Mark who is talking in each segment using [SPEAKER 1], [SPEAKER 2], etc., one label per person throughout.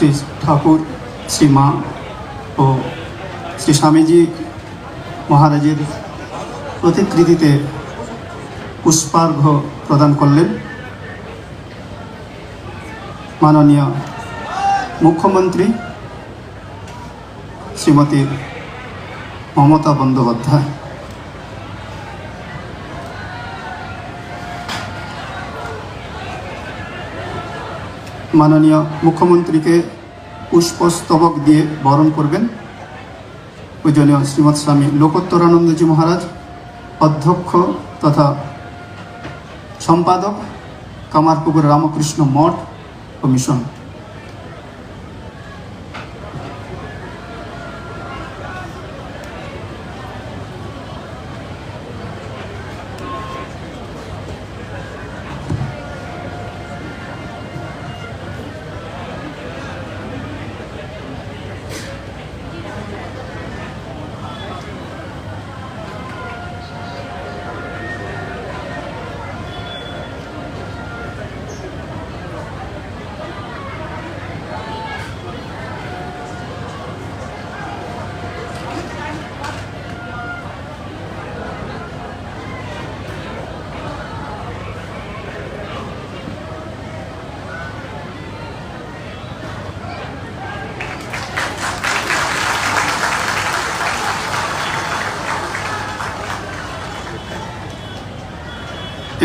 [SPEAKER 1] শ্রী ঠাকুর, শ্রী মা ও শ্রী স্বামীজি মহারাজের প্রতিকৃতিতে পুষ্পার্ঘ প্রদান করলেন। মাননীয় মুখ্যমন্ত্রী শ্রীমতী মমতা বন্দ্যোপাধ্যায়। মাননীয় মুখ্যমন্ত্রীকে পুষ্পস্তবক দিয়ে বরণ করবেন। পূজনীয় শ্রীমৎ স্বামী লোকোত্তরানন্দজি মহারাজ, অধ্যক্ষ তথা সম্পাদক কামারপুকুর রামকৃষ্ণ মঠ ও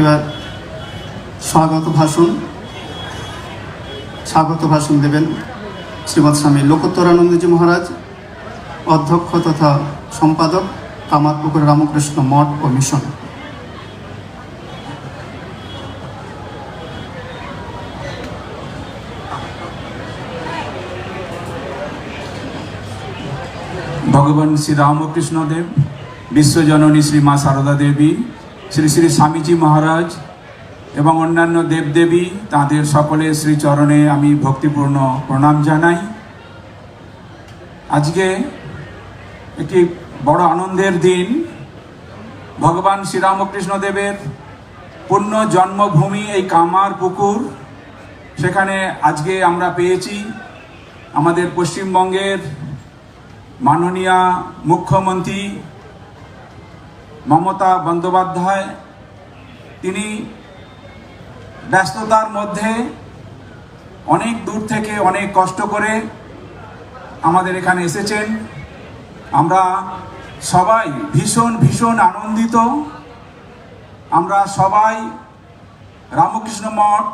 [SPEAKER 1] এবার স্বাগত ভাষণ স্বাগত ভাষণ দেবেন শ্রীমৎ স্বামী লোকোত্তরানন্দজি মহারাজ, অধ্যক্ষ তথা সম্পাদক কামারপুকুর রামকৃষ্ণ মঠ ও মিশন।
[SPEAKER 2] ভগবান শ্রী রামকৃষ্ণ দেব বিশ্বজননী শ্রী মা সারদা দেবী শ্রী শ্রী স্বামীজি মহারাজ এবং অন্যান্য দেবদেবী, তাদের সকলে শ্রীচরণে আমি ভক্তিপূর্ণ প্রণাম জানাই। আজকে একটি বড় আনন্দের দিন। ভগবান শ্রীরামকৃষ্ণ দেবের পূর্ণ জন্মভূমি এই কামার পুকুর। সেখানে আজকে আমরা পেয়েছি আমাদের পশ্চিমবঙ্গের মাননীয়া মুখ্যমন্ত্রী মমতা বন্দ্যোপাধ্যায়, তিনি ব্যস্ততার মধ্যে অনেক দূর থেকে অনেক কষ্ট করে আমাদের এখানে এসেছেন। আমরা সবাই ভীষণ ভীষণ আনন্দিত। আমরা সবাই রামকৃষ্ণ মঠ,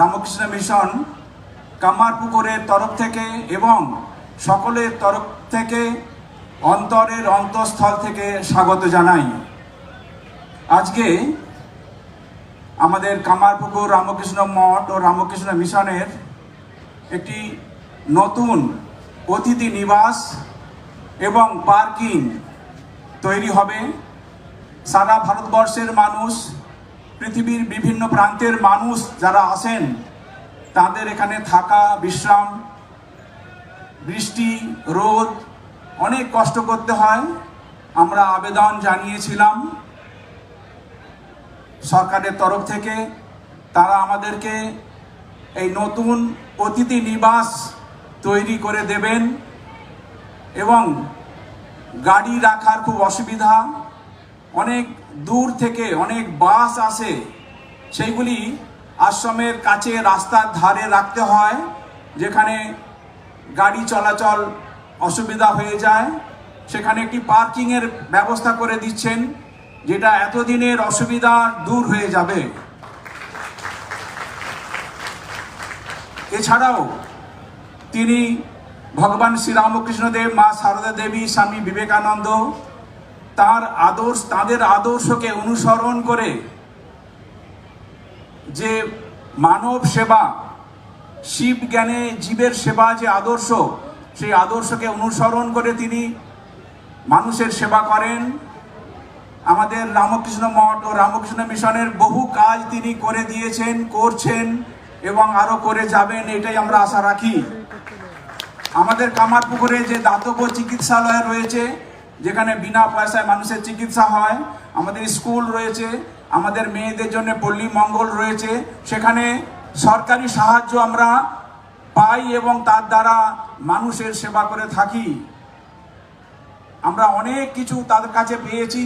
[SPEAKER 2] রামকৃষ্ণ মিশন কামারপুকুরের তরফ থেকে এবং সকলের তরফ থেকে অন্তরের অন্তঃস্থল থেকে স্বাগত জানাই। আজকে আমাদের কামারপুকুর রামকৃষ্ণ মঠ ও রামকৃষ্ণ মিশনের একটি নতুন অতিথি নিবাস এবং পার্কিং তৈরি হবে। সারা ভারতবর্ষের মানুষ, পৃথিবীর বিভিন্ন প্রান্তের মানুষ যারা আসেন তাদের এখানে থাকা, বিশ্রাম, বৃষ্টি, রোদ অনেক কষ্ট করতে হয়। আমরা আবেদন জানিয়েছিলাম। সরকারের তরফ থেকে তারা আমাদেরকে এই নতুন অতিথি নিবাস তৈরি করে দেবেন এবং গাড়ি রাখার খুব অসুবিধা। অনেক দূর থেকে অনেক বাস আসে, সেইগুলি আশ্রমের কাছে রাস্তার ধারে রাখতে হয়, যেখানে গাড়ি চলাচল অসুবিধা হয়ে যায়। সেখানে একটি পার্কিংয়ের ব্যবস্থা করে দিচ্ছেন। যেটা এতদিনের অসুবিধা দূর হয়ে যাবে। এছাড়াও তিনি ভগবান শ্রীরামকৃষ্ণ দেব মা সারদা দেবী, স্বামী বিবেকানন্দ তার আদর্শ, তাদের আদর্শকে অনুসরণ করে যে মানব সেবা, শিব জ্ঞানে জীবের সেবা যে আদর্শ, সেই আদর্শকে অনুসরণ করে তিনি মানুষের সেবা করেন। আমাদের রামকৃষ্ণ মঠ ও রামকৃষ্ণ মিশনের বহু কাজ তিনি করে দিয়েছেন, করছেন এবং আরও করে যাবেন, এটাই আমরা আশা রাখি। আমাদের কামারপুকুরে যে দাতব্য চিকিৎসালয় রয়েছে, যেখানে বিনা পয়সায় মানুষের চিকিৎসা হয়, আমাদের স্কুল রয়েছে, আমাদের মেয়েদের জন্য পল্লী মঙ্গল রয়েছে, সেখানে সরকারি সাহায্য আমরা পাই এবং তার দ্বারা মানুষের সেবা করে থাকি। আমরা অনেক কিছু তাদের কাছে পেয়েছি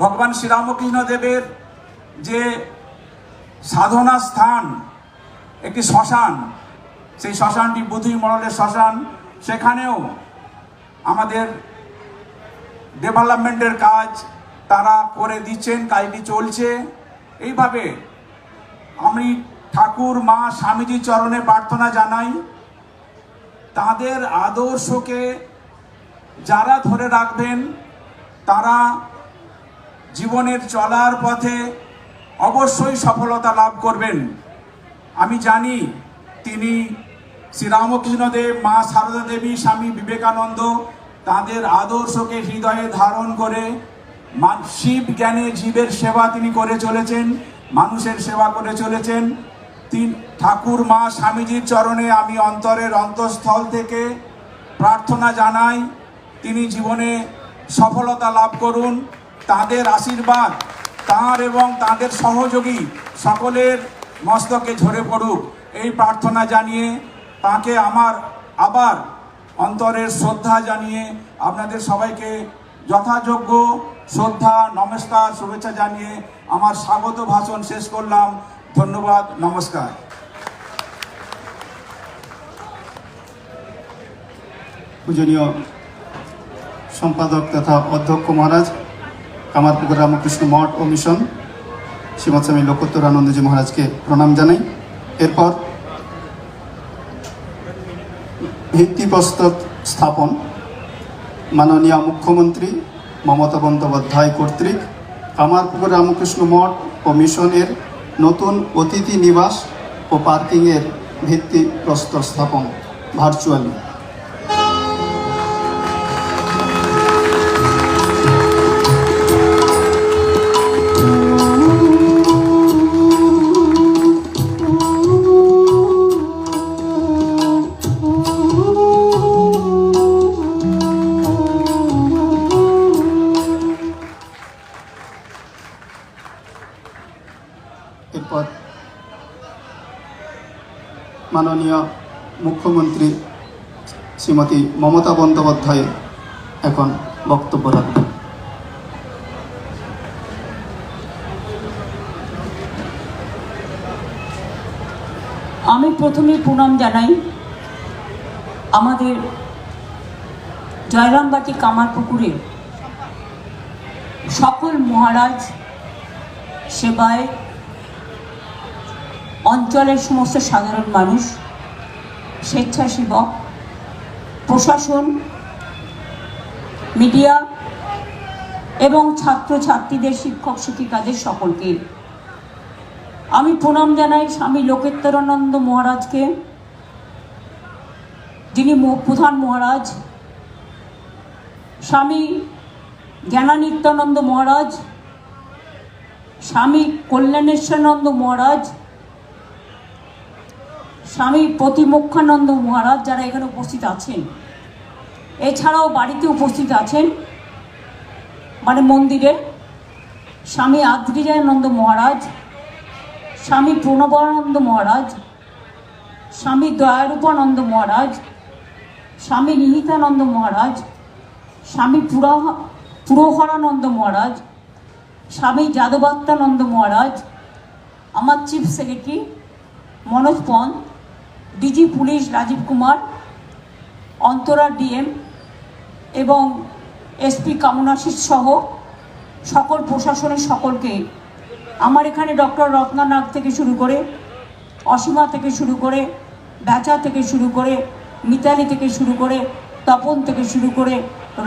[SPEAKER 2] ভগবান শ্রীরামকৃষ্ণ দেবের যে সাধনা স্থান, একটি শ্মশান, সেই শ্মশানটি বুধি মডেলের শ্মশান, সেখানেও আমাদের ডেভেলপমেন্টের কাজ তারা করে দিচ্ছেন, কাজটি চলছে। এইভাবে আমি ঠাকুর, মা স্বামীজি চরণে প্রার্থনা জানাই, তাদের আদর্শকে যারা ধরে রাখবেন, তারা জীবনের চলার পথে অবশ্যই সফলতা লাভ করবেন। আমি জানি তিনি শ্রীরামকৃষ্ণ দেব মা সারদা দেবী স্বামী বিবেকানন্দ তাদের আদর্শকে হৃদয়ে ধারণ করে শিব জ্ঞানে জীবের সেবা তিনি করে চলেছেন, মানুষের সেবা করে চলেছেন। তিন, ঠাকুর মা স্বামীজির চরণে আমি অন্তরের অন্তঃস্থল থেকে প্রার্থনা জানাই, তিনি জীবনে সফলতা লাভ করুন। তাদের আশীর্বাদ, তার এবং তাদের সহযোগী সকলের মস্তকে ঝরে পড়ুক। এই প্রার্থনা জানিয়ে তাকে আমার আবার অন্তরের শ্রদ্ধা জানিয়ে আপনাদের সবাইকে যথাযোগ্য শ্রদ্ধা, নমস্কার, শুভেচ্ছা জানিয়ে আমার স্বাগত ভাষণ শেষ করলাম। ধন্যবাদ, নমস্কার।
[SPEAKER 1] পূজনীয় সম্পাদক তথা অধ্যক্ষ মহারাজ কামারপুকুর রামকৃষ্ণ মঠ ও মিশন। শ্রীমৎ স্বামী লোকোত্তর আনন্দজি মহারাজকে প্রণাম জানাই। এরপর ভিত্তিপ্রস্তর স্থাপন। মাননীয় মুখ্যমন্ত্রী মমতা বন্দ্যোপাধ্যায় কর্তৃক কামারপুকুর রামকৃষ্ণ মঠ ও মিশনের নতুন অতিথি নিবাস ও পার্কিংয়ের ভিত্তিপ্রস্তর স্থাপন, ভার্চুয়ালি। শ্রীমতী মমতা বন্দ্যোপাধ্যায় এখন বক্তব্য রাখবেন।
[SPEAKER 3] আমি প্রথমে প্রণাম জানাই আমাদের জয়রামবাটি কামারপুকুরে সকল মহারাজ সেবায় অঞ্চলের সমস্ত সাধারণ মানুষ, স্বেচ্ছাসেবক প্রশাসন, মিডিয়া এবং ছাত্রছাত্রীদের, শিক্ষক শিক্ষিকাদের সকলকে। আমি প্রণাম জানাই স্বামী লোকেত্তরানন্দ মহারাজকে, যিনি প্রধান মহারাজ। স্বামী জ্ঞানানিত্যানন্দ মহারাজ। স্বামী কল্যাণেশ্বরানন্দ মহারাজ। স্বামী প্রতিমক্ষানন্দ মহারাজ যারা এখানে উপস্থিত আছেন, এছাড়াও বাড়িতে উপস্থিত আছেন মানে মন্দিরে, স্বামী আদ্রিজানন্দ মহারাজ, স্বামী প্রণবানন্দ মহারাজ, স্বামী দয়ারূপানন্দ মহারাজ, স্বামী নিহিতানন্দ মহারাজ, স্বামী পুরা, পুরোহরানন্দ মহারাজ, স্বামী যাদবাত্মানন্দ মহারাজ, আমার chief secretary Manoj Pant DG police Rajiv Kumar Antara DM এবং এসপি কামনাশিস সহ সকল প্রশাসনের সকলকে আমার এখানে ডক্টর রত্নানাগ থেকে শুরু করে, অসীমা থেকে শুরু করে বেচা থেকে শুরু করে, মিতালি থেকে শুরু করে, তপন থেকে শুরু করে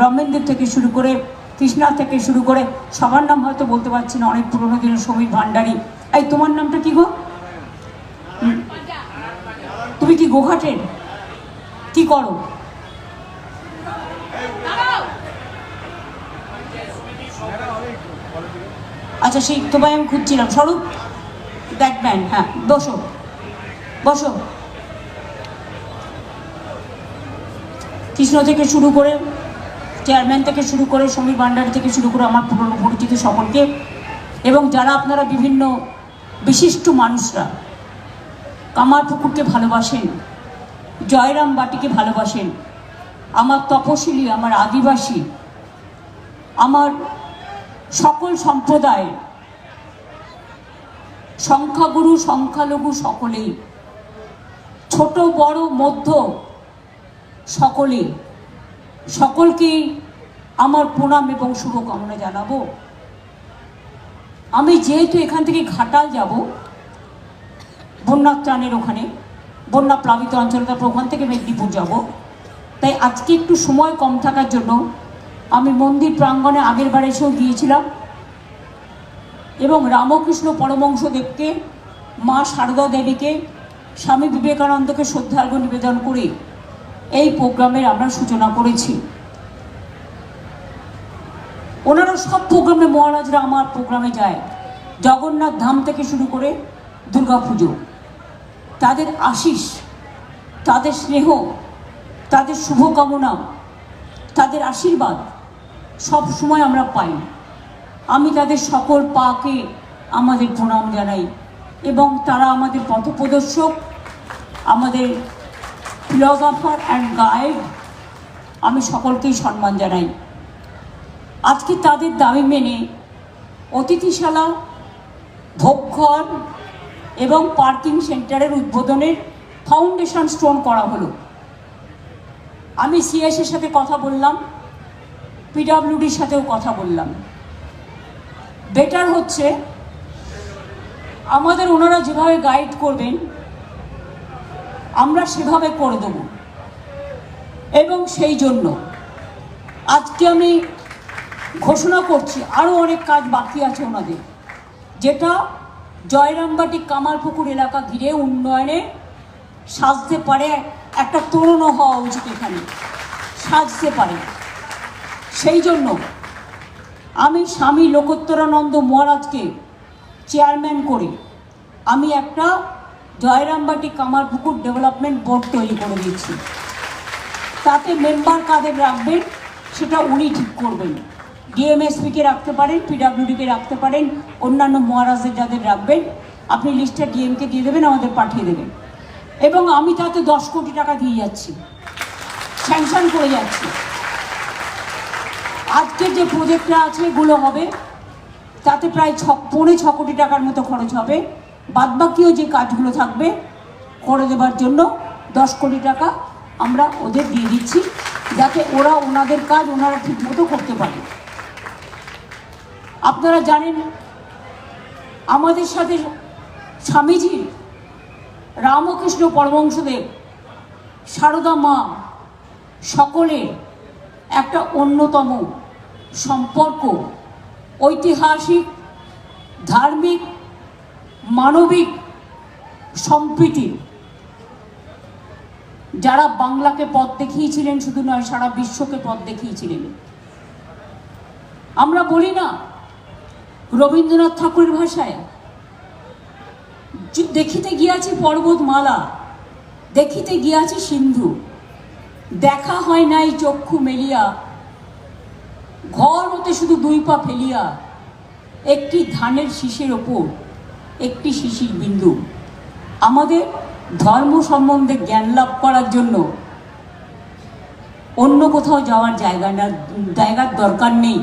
[SPEAKER 3] রমেন্দ্র থেকে শুরু করে কৃষ্ণা থেকে শুরু করে, সবার নাম হয়তো বলতে পারছি না, অনেক পুরোনো দিনের সমীর ভান্ডারী এই তোমার নামটা কি গো। তুমি কি গোঘাটের কি করো? আচ্ছা সেই তোমায় আমি খুঁজছিলাম। স্বরূপ দেখবেন হ্যাঁ বসো। বসো। কৃষ্ণ থেকে শুরু করে, চেয়ারম্যান থেকে শুরু করে, সমীর ভান্ডারী থেকে শুরু করে আমার পুরনো পরিচিত সকলকে, এবং যারা আপনারা বিভিন্ন বিশিষ্ট মানুষরা কামার পুকুরকে ভালোবাসেন জয়রাম বাটিকে ভালোবাসেন, আমার তপশিলি, আমার আদিবাসী, আমার সকল সম্প্রদায়, সংখ্যাগুরু, সংখ্যালঘু সকলেই, ছোট, বড়, মধ্য সকলে সকলকেই আমার প্রণাম এবং শুভকামনা জানাব। আমি যেহেতু এখান থেকে ঘাটাল যাব বন্যা ত্রাণের ওখানে। বন্যা প্লাবিত অঞ্চল তারপর ওখান থেকে মেদিনীপুর যাব। তাই আজকে একটু সময় কম থাকার জন্য আমি মন্দির প্রাঙ্গণে আগের বার এসেও গিয়েছিলাম এবং রামকৃষ্ণ পরমংশদেবকে মা শারদা দেবীকে, স্বামী বিবেকানন্দকে শ্রদ্ধার্ঘ নিবেদন করে এই প্রোগ্রামের আমরা সূচনা করেছি। ওনারা সব প্রোগ্রামে মহারাজরা আমার প্রোগ্রামে যায়। জগন্নাথ ধাম থেকে শুরু করে দুর্গাপুজো। তাদের আশিস, তাদের স্নেহ, তাদের শুভকামনা, তাদের আশীর্বাদ সব সময় আমরা পাই। আমি তাদের সকল পাকে আমাদের প্রণাম জানাই এবং তারা আমাদের পথপ্রদর্শক, আমাদের ফিলোসফার অ্যান্ড গাইড আমি সকলকেই সম্মান জানাই। আজকে তাদের দাবি মেনে অতিথিশালা ভোগঘর এবং পার্কিং সেন্টারের উদ্বোধনের ফাউন্ডেশন স্টোন করা হলো। আমি সিএসের সাথে কথা বললাম পিডাব্লিউডির সাথেও কথা বললাম। বেটার হচ্ছে, আমাদের ওনারা যেভাবে গাইড করবেন, আমরা সেভাবে করে দেব। এবং সেই জন্য আজকে আমি ঘোষণা করছি, আরও অনেক কাজ বাকি আছে ওনাদের, যেটা জয়রামবাটি কামারপুকুর এলাকা ঘিরে উন্নয়নে সাজতে পারে একটা তরুণও হওয়া উচিত এখানে। সাজতে পারে। সেই জন্য আমি স্বামী লোকোত্তরানন্দ মহারাজকে চেয়ারম্যান করে আমি একটা জয়রামবাটি কামারপুকুর ডেভেলপমেন্ট বোর্ড তৈরি করে দিয়েছি। তাতে মেম্বার কাদের রাখবেন, সেটা উনি ঠিক করবেন। ডিএমএসপিকে রাখতে পারেন পিডাব্লিউডিকে রাখতে পারেন, অন্যান্য মহারাজদের যাদের রাখবেন, আপনি লিস্টটা ডিএমকে দিয়ে দেবেন, আমাদের পাঠিয়ে দেবেন। এবং আমি তাতে দশ কোটি টাকা দিয়ে যাচ্ছি। স্যাংশন করে যাচ্ছি। আজকের যে প্রজেক্টটা আছে, এগুলো হবে। তাতে প্রায় ছ, পৌনে ছ কোটি টাকার মতো খরচ হবে। বাদবাকিও যে কাজগুলো থাকবে করে দেবার জন্য দশ কোটি টাকা আমরা ওদের দিয়ে দিচ্ছি, যাতে ওরা ওনাদের কাজ ওনারা ঠিকমতো করতে পারে। আপনারা জানেন, আমাদের সাথে স্বামীজির রামকৃষ্ণ পরমংশদেব সারদা মা সকলের একটা অন্যতম সম্পর্ক, ঐতিহাসিক, ধার্মিক, মানবিক সম্প্রীতি। যারা বাংলাকে পথ দেখিয়েছিলেন, শুধু নয়, সারা বিশ্বকে পথ দেখিয়েছিলেন। আমরা বলি না রবীন্দ্রনাথ ঠাকুরের ভাষায় দেখিতে গিয়াছি পর্বতমালা, দেখিতে গিয়াছি সিন্ধু, দেখা হয় নাই চক্ষু মেলিয়া, ঘর হতে শুধু দুই পা ফেলিয়া, একটি ধানের শীষের ওপর, একটি শিশির বিন্দু। আমাদের ধর্ম সম্বন্ধে জ্ঞান লাভ করার জন্য অন্য কোথাও যাওয়ার জায়গা না, জায়গার দরকার নেই।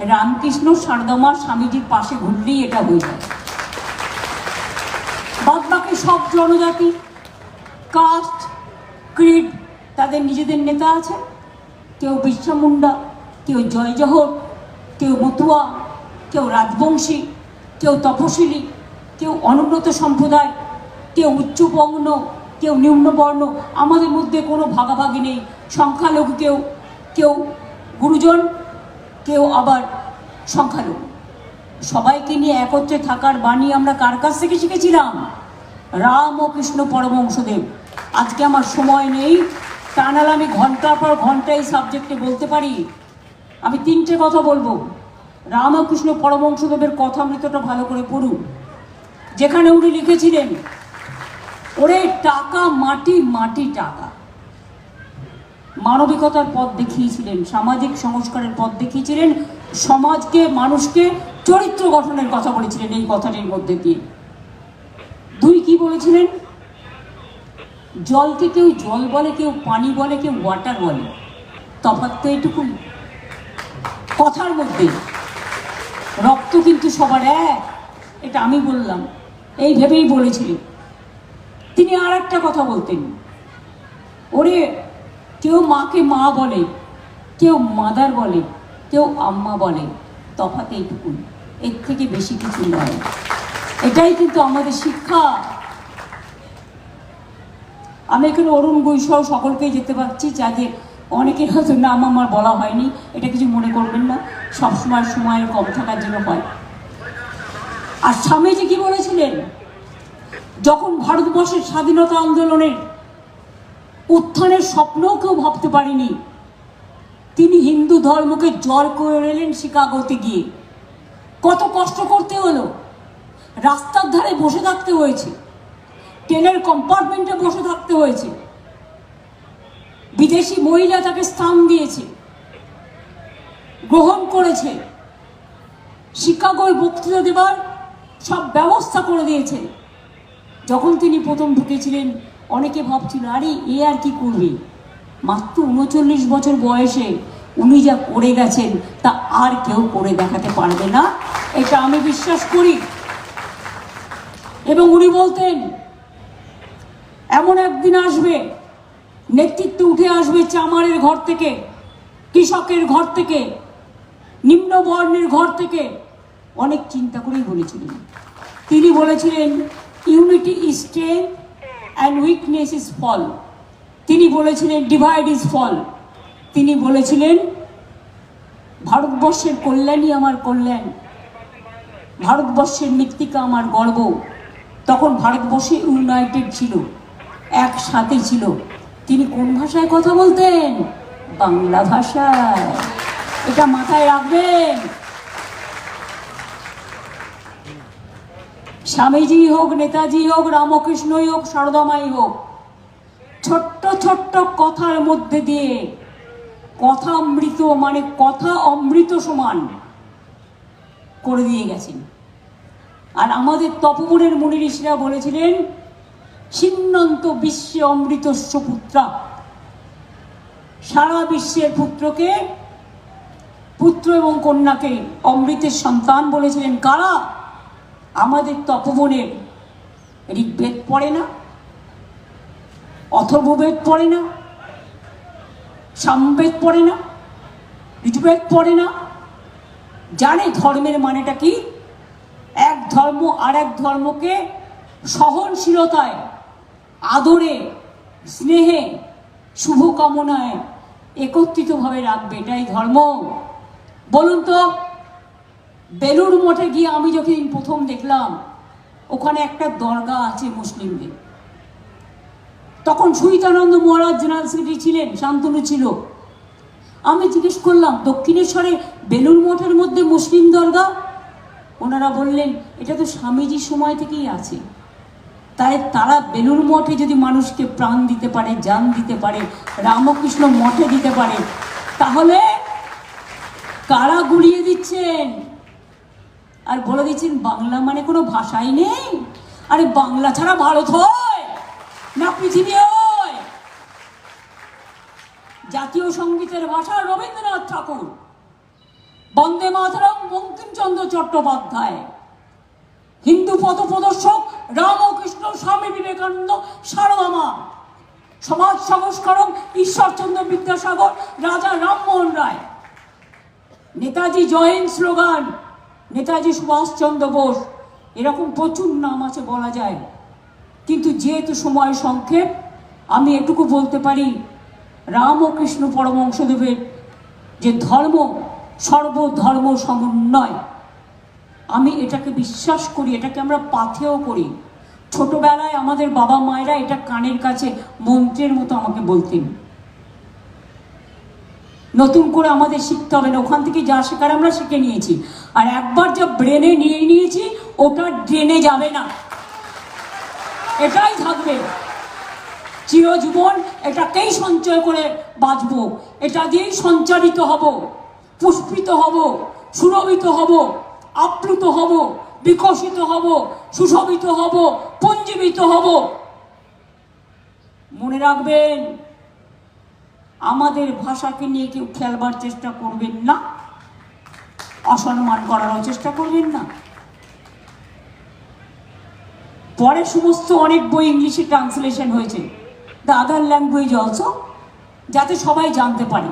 [SPEAKER 3] রামকৃষ্ণ সারদামা স্বামীজির পাশে ঘুরলেই এটা হয়ে যায়। বাদ বাকি সব জনজাতি কাস্ট ক্রিড তাদের নিজেদের নেতা আছে। কেউ বিরসা মুন্ডা, কেউ জয় জহর কেউ মতুয়া, কেউ রাজবংশী, কেউ তপশিলি, কেউ অনুন্নত সম্প্রদায়, কেউ উচ্চবর্ণ কেউ নিম্নবর্ণ আমাদের মধ্যে কোনো ভাগাভাগি নেই। সংখ্যালঘু কেউ কেউ গুরুজন কেউ আবার সংখ্যালঘু। সবাইকে নিয়ে একত্রে থাকার বাণী আমরা কার কাছ থেকে শিখেছিলাম? রাম ও কৃষ্ণ পরমংশদেব আজকে আমার সময় নেই। তা নাহলে আমি ঘণ্টার পর ঘণ্টা এই সাবজেক্টে বলতে পারি। আমি তিনটে কথা বলব। রামকৃষ্ণ পরমংশদেবের কথামৃতটা ভালো করে পড়ুন। যেখানে উনি লিখেছিলেন, ওরে টাকা মাটি মাটি টাকা। মানবিকতার পথ দেখিয়েছিলেন, সামাজিক সংস্কারের পথ দেখিয়েছিলেন, সমাজকে, মানুষকে চরিত্র গঠনের কথা বলেছিলেন এই কথাটির মধ্যে দিয়ে। দুই কি বলেছিলেন? জলকে কেউ জল বলে, কেউ পানি বলে, কেউ ওয়াটার বলে। তফাৎ তো এটুকু। কথার মধ্যে। রক্ত কিন্তু সবার এক, এটা আমি বললাম। এই ভেবেই বলেছিলেন। তিনি আর একটা কথা বলতেন। ওরে কেউ মাকে মা বলে, কেউ মাদার বলে, কেউ আম্মা বলে, তফাৎ এইটুকুই। এর থেকে বেশি কিছু নয়। এটাই কিন্তু আমাদের শিক্ষা। আমি এখানে অরুণ বৈশাও সকলকেই যেতে পারছি যাদের অনেকের হয়তো নাম আমার বলা হয়নি, এটা কিছু মনে করবেন না। সবসময় সময়ের কম থাকার জন্য হয়। আর স্বামীজি কি বলেছিলেন? যখন ভারতবর্ষের স্বাধীনতা আন্দোলনের উত্থানের স্বপ্নও কেউ ভাবতে পারেনি। তিনি হিন্দু ধর্মকে জয় করে এলেন শিকাগোতে গিয়ে। কত কষ্ট করতে হলো। রাস্তার ধারে বসে থাকতে হয়েছে। ট্রেনের কম্পার্টমেন্টে বসে থাকতে হয়েছে। বিদেশি মহিলা তাকে স্থান দিয়েছে। গ্রহণ করেছে। শিকাগোয় বক্তৃতা দেবার সব ব্যবস্থা করে দিয়েছে। যখন তিনি প্রথম ঢুকেছিলেন অনেকে ভাবছিল, আরে, এ আর কি করবে? মাত্র উনচল্লিশ বছর বয়সে উনি যা করে গেছেন, তা আর কেউ করে দেখাতে পারবে না। এটা আমি বিশ্বাস করি। এবং উনি বলতেন, এমন একদিন আসবে, নেতৃত্ব উঠে আসবে চামারের ঘর থেকে, কৃষকের ঘর থেকে নিম্ন বর্ণের ঘর থেকে। অনেক চিন্তা করেই বলেছিলেন। তিনি বলেছিলেন unity is strength and weakness is fall তিনি বলেছিলেন ডিভাইড ইজ ফল তিনি বলেছিলেন, ভারতবর্ষের কল্যাণই আমার কল্যাণ। ভারতবর্ষের মৃত্তিকা আমার গর্ব। তখন ভারতবর্ষে ইউনাইটেড ছিল, একসাথে ছিল। তিনি কোন ভাষায় কথা বলতেন? বাংলা ভাষায়। এটা মাথায় রাখবেন। স্বামীজি হোক, নেতাজি হোক, রামকৃষ্ণই হোক সারদামাই হোক, ছোট্ট ছোট্ট কথার মধ্যে দিয়ে কথা অমৃত মানে কথা অমৃত সমান করে দিয়ে গেছেন। আর আমাদের তপবনের মুনি ঋষিরা বলেছিলেন সিন্নন্ত বিশ্বে অমৃতস্য পুত্রা। সারা বিশ্বের পুত্রকে, পুত্র এবং কন্যাকে অমৃতের সন্তান বলেছিলেন কারা? আমাদের তপবনের ঋগ্বেদ পড়ে না, অথর্ববেদ পড়ে না, সামবেদ পড়ে না ঋতুবেদ পড়ে না। জানে ধর্মের মানেটা কি? এক ধর্ম আর এক ধর্মকে সহনশীলতায়, আদরে, স্নেহে, শুভকামনায় একত্রিতভাবে রাখবে। এটাই ধর্ম। বলুন তো বেলুর মঠে গিয়ে আমি যখন প্রথম দেখলাম, ওখানে একটা দরগা আছে মুসলিমদের। তখন সুইতানন্দ মহারাজ জেনারেল সেক্রেটারি ছিলেন, শান্তনু ছিল। আমি জিজ্ঞেস করলাম, দক্ষিণেশ্বরে বেলুর মঠের মধ্যে মুসলিম দরগা? ওনারা বললেন, এটা তো স্বামীজির সময় থেকেই আছে। তাই তারা বেলুর মঠে যদি মানুষকে প্রাণ দিতে পারে, জান দিতে পারে, রামকৃষ্ণ মঠে দিতে পারে, তাহলে কারা গুড়িয়ে দিচ্ছেন? আর বলে দিচ্ছেন, বাংলা মানে কোনো ভাষাই নেই। আরে বাংলা ছাড়া ভারত হয়, না পৃথিবী জাতীয় সঙ্গীতের ভাষা রবীন্দ্রনাথ ঠাকুর। বন্দে মাতরম, বঙ্কিমচন্দ্র চট্টোপাধ্যায়। হিন্দু পথ প্রদর্শক রামকৃষ্ণ, স্বামী বিবেকানন্দ, সারদামা। সমাজ সংস্করণ ঈশ্বরচন্দ্র বিদ্যাসাগর, রাজা রামমোহন রায়। Netaji join slogan. নেতাজি সুভাষচন্দ্র বোস, এরকম প্রচুর নাম আছে বলা যায়। কিন্তু যেহেতু সময় সংক্ষেপ, আমি এটুকু বলতে পারি, রাম ও কৃষ্ণ পরমংশদেবের যে ধর্ম, সর্বধর্ম সমন্বয়, আমি এটাকে বিশ্বাস করি, এটাকে আমরা পাথেও করি। ছোটবেলায় আমাদের বাবা মায়েরা এটা কানের কাছে মন্ত্রের মতো আমাকে বলতেন। নতুন করে আমাদের শিখতে হবে না, ওখান থেকে যা শেখার আমরা শিখে নিয়েছি। আর একবার যা ব্রেনে নিয়ে নিয়েছি, ওটা ড্রেনে যাবে না। এটাই থাকবে। চিরজীবন এটাকেই সঞ্চয় করে বাঁচবো। এটা দিয়েই সঞ্চারিত হব, পুষ্পিত হব, সুরভিত হব, আপ্লুত হব, বিকশিত হব, সুশোভিত হব, পঞ্জীবিত হব। মনে রাখবেন আমাদের ভাষাকে নিয়ে কেউ খেলবার চেষ্টা করবেন না। অসম্মান করারও চেষ্টা করবেন না। পরে সমস্ত অনেক বই ইংলিশে ট্রান্সলেশন হয়েছে। দ্য আদার ল্যাঙ্গুয়েজ অলসো যাতে সবাই জানতে পারে।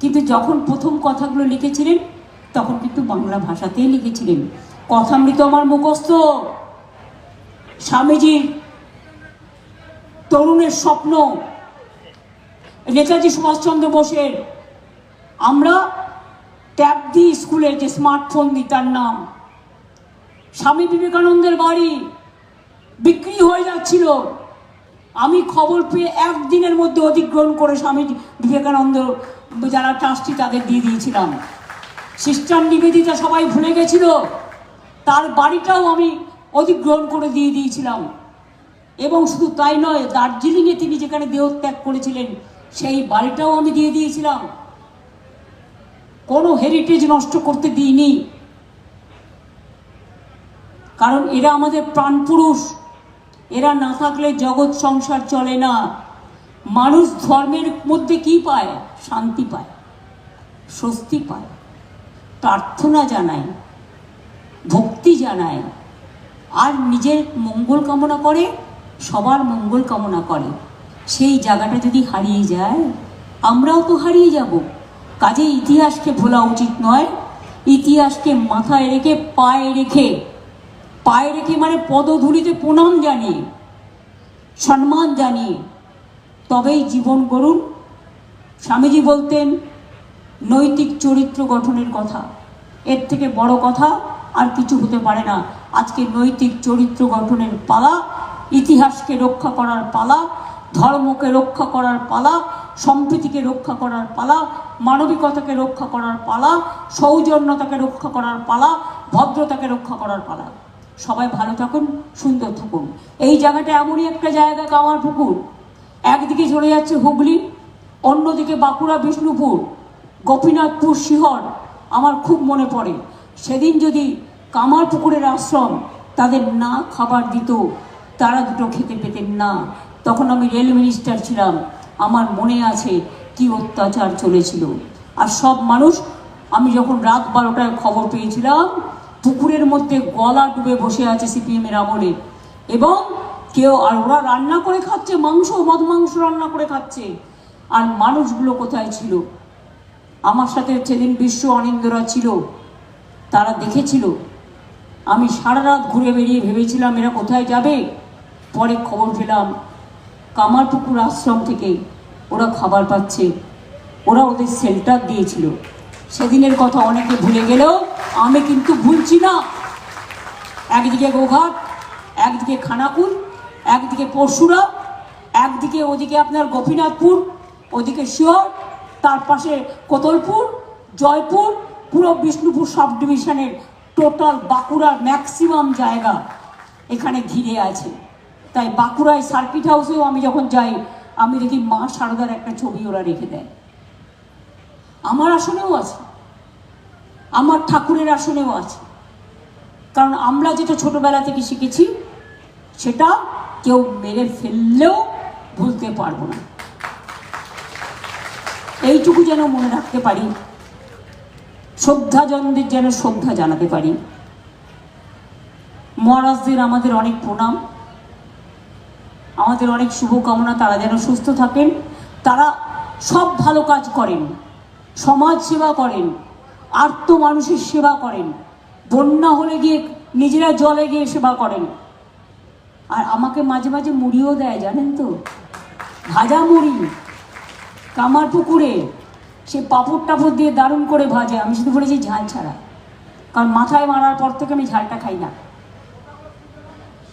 [SPEAKER 3] কিন্তু যখন প্রথম কথাগুলো লিখেছিলেন, তখন কিন্তু বাংলা ভাষাতেই লিখেছিলেন। কথা কথামৃত আমার মুখস্থ। স্বামীজির তরুণের স্বপ্ন। নেতাজি সুভাষচন্দ্র বোসের। আমরা ট্যাব দিই স্কুলের যে স্মার্টফোন দিই তার নাম। স্বামী বিবেকানন্দের বাড়ি বিক্রি হয়ে যাচ্ছিল। আমি খবর পেয়ে একদিনের মধ্যে অধিগ্রহণ করে স্বামী বিবেকানন্দ যারা ট্রাস্টি, তাদের দিয়ে দিয়েছিলাম। সিস্টার নিবেদিতা সবাই ভুলে গেছিল। তার বাড়িটাও আমি অধিগ্রহণ করে দিয়ে দিয়েছিলাম। এবং শুধু তাই নয়, দার্জিলিংয়ে তিনি যেখানে দেহত্যাগ করেছিলেন সেই বাড়িটাও আমি দিয়ে দিয়েছিলাম। কোনো হেরিটেজ নষ্ট করতে দিইনি। কারণ এরা আমাদের প্রাণপুরুষ এরা না থাকলে জগৎ সংসার চলে না। মানুষ ধর্মের মধ্যে কি পায়? শান্তি পায়, স্বস্তি পায়, প্রার্থনা জানায়, ভক্তি জানায়। আর নিজের মঙ্গল কামনা করে, সবার মঙ্গল কামনা করে। সেই জায়গাটা যদি হারিয়ে যায়, আমরাও তো হারিয়ে যাব। কাজে ইতিহাসকে ভোলা উচিত নয়, ইতিহাসকে মাথায় রেখে, পায়ে রেখে পায়ে রেখে মানে পদধূলিতে প্রণাম জানিয়ে, সম্মান জানিয়ে, তবেই জীবন করুন স্বামীজি বলতেন, নৈতিক চরিত্র গঠনের কথা, এর থেকে বড় কথা আর কিছু হতে পারে না। আজকে নৈতিক চরিত্র গঠনের পালা, ইতিহাসকে রক্ষা করার পালা ধর্মকে রক্ষা করার পালা, সম্প্রীতিকে রক্ষা করার পালা, মানবিকতাকে রক্ষা করার পালা, সৌজন্যতাকে রক্ষা করার পালা, ভদ্রতাকে রক্ষা করার পালা। সবাই ভালো থাকুন, সুন্দর থাকুন। এই জায়গাটা এমনই একটা জায়গা কামার পুকুর। একদিকে চলে যাচ্ছে হুগলি, অন্যদিকে বাঁকুড়া, বিষ্ণুপুর, গোপীনাথপুর, শিহর। আমার খুব মনে পড়ে, সেদিন যদি কামার পুকুরের আশ্রম তাদের না খাবার দিত, তারা দুটো খেতে পেতেন না। তখন আমি রেল মিনিস্টার ছিলাম। আমার মনে আছে কি অত্যাচার চলেছিল। আর সব মানুষ, আমি যখন রাত বারোটায় খবর পেয়েছিলাম, পুকুরের মধ্যে গলা ডুবে বসে আছে সিপিএমের আমলে। এবং কেউ, আর ওরা রান্না করে খাচ্ছে, মাংস মদ মাংস রান্না করে খাচ্ছে। আর মানুষগুলো কোথায় ছিল? আমার সাথে সেদিন বিশ্ব অনিন্দরা ছিল। তারা দেখেছিল। আমি সারা রাত ঘুরে বেরিয়ে ভেবেছিলাম, এরা কোথায় যাবে? পরে খবর পেলাম কামারপুকুর আশ্রম থেকে ওরা খাবার পাচ্ছে। ওরা ওদের শেল্টার দিয়েছিল। সেদিনের কথা অনেকে ভুলে গেলেও আমি কিন্তু ভুলছি না। একদিকে গোঘাট, একদিকে খানাকুল, একদিকে পরশুরা একদিকে ওদিকে আপনার গোপীনাথপুর, ওদিকে শিওর তার পাশে কোতলপুর, জয়পুর, পুরো বিষ্ণুপুর সাব ডিভিশনের টোটাল বাঁকুড়ার ম্যাক্সিমাম জায়গা এখানে ঘিরে আছে। তাই বাঁকুড়ায় সার্কিট হাউসেও আমি যখন যাই, আমি দেখি মা সারদার একটা ছবি ওরা রেখে দেয়। আমার আসনেও আছে। আমার ঠাকুরের আসনেও আছে। কারণ আমরা যেটা ছোটবেলা থেকে শিখেছি, সেটা কেউ মেরে ফেললেও ভুলতে পারব না। এইটুকু যেন মনে রাখতে পারি, শ্রদ্ধাজনদের যেন শ্রদ্ধা জানাতে পারি। মহারাজদের আমাদের অনেক প্রণাম। আমাদের অনেক শুভকামনা, তারা যেন সুস্থ থাকেন। তারা সব ভালো কাজ করেন, সমাজ সেবা করেন, আর্ত মানুষের সেবা করেন, বন্যা হলে গিয়ে নিজেরা জলে গিয়ে সেবা করেন। আর আমাকে মাঝে মাঝে মুড়িও দেয়, জানেন তো? ভাজা মুড়ি, কামার পুকুরে, সে পাপড় টাপড় দিয়ে দারুণ করে ভাজে, আমি শুধু বলেছি ঝাল ছাড়া। কারণ মাথায় মারার পর থেকে আমি ঝালটা খাই না।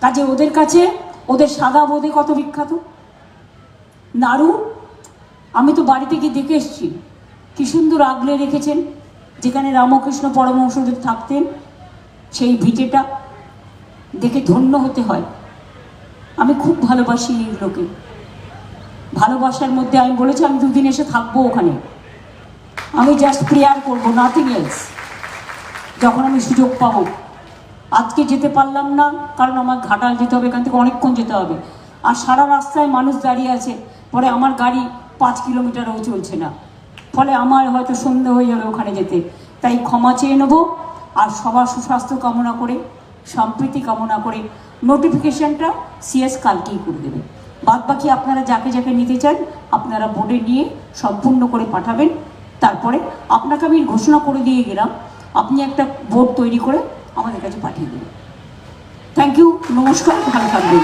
[SPEAKER 3] কাজে ওদের কাছে ওদের সাদা বোধে কত বিখ্যাত? নাড়ু আমি তো বাড়িতে গিয়ে দেখে এসেছি। কি সুন্দর আগলে রেখেছেন, যেখানে রামকৃষ্ণ পরমহংসদেব থাকতেন, সেই ভিটেটা দেখে ধন্য হতে হয়। আমি খুব ভালোবাসি এইগুলোকে ভালোবাসার মধ্যে আমি বলেছি, আমি দুদিন এসে থাকব ওখানে। আমি জাস্ট প্রেয়ার করব নাথিং এলস যখন আমি সুযোগ পাবো। আজকে যেতে পারলাম না, কারণ আমার ঘাটাল যেতে হবে, এখান থেকে অনেকক্ষণ যেতে হবে। আর সারা রাস্তায় মানুষ দাঁড়িয়ে আছে পরে আমার গাড়ি পাঁচ কিলোমিটারও চলছে না। ফলে আমার হয়তো সন্ধে হয়ে যাবে ওখানে যেতে। তাই ক্ষমা চেয়ে নেব, আর সবার সুস্বাস্থ্য কামনা করে, সম্প্রীতি কামনা করে নোটিফিকেশনটা সিএস কালকেই করে দেবে। বাদ বাকি আপনারা যাকে যাকে নিতে চান, আপনারা বোর্ডে নিয়ে সম্পূর্ণ করে পাঠাবেন। তারপরে আপনাকে আমি ঘোষণা করে দিয়ে গেলাম, আপনি একটা বোর্ড তৈরি করে আমাদের কাছে পাঠিয়ে দেবে থ্যাংক ইউ নমস্কার ভালো থাকবেন।